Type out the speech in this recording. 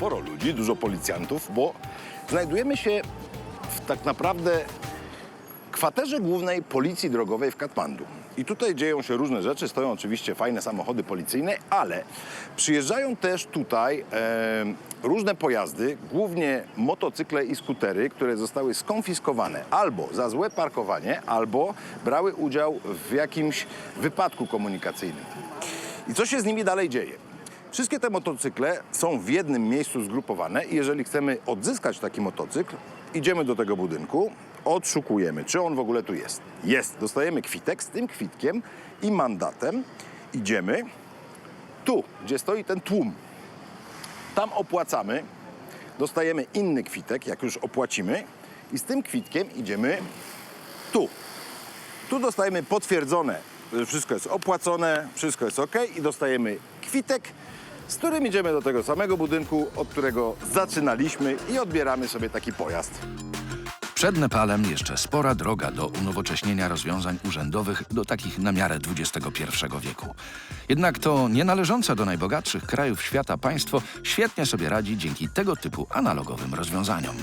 sporo ludzi, dużo policjantów, bo znajdujemy się w tak naprawdę kwaterze głównej Policji Drogowej w Katmandu. I tutaj dzieją się różne rzeczy, stoją oczywiście fajne samochody policyjne, ale przyjeżdżają też tutaj e, różne pojazdy, głównie motocykle i skutery, które zostały skonfiskowane albo za złe parkowanie, albo brały udział w jakimś wypadku komunikacyjnym. I co się z nimi dalej dzieje? Wszystkie te motocykle są w jednym miejscu zgrupowane i jeżeli chcemy odzyskać taki motocykl, idziemy do tego budynku, odszukujemy, czy on w ogóle tu jest. Jest. Dostajemy kwitek z tym kwitkiem i mandatem. Idziemy tu, gdzie stoi ten tłum. Tam opłacamy, dostajemy inny kwitek, jak już opłacimy i z tym kwitkiem idziemy tu. Tu dostajemy potwierdzone, że wszystko jest opłacone, wszystko jest ok i dostajemy kwitek, z którym idziemy do tego samego budynku, od którego zaczynaliśmy i odbieramy sobie taki pojazd. Przed Nepalem jeszcze spora droga do unowocześnienia rozwiązań urzędowych do takich na miarę XXI wieku. Jednak to nie należące do najbogatszych krajów świata państwo świetnie sobie radzi dzięki tego typu analogowym rozwiązaniom.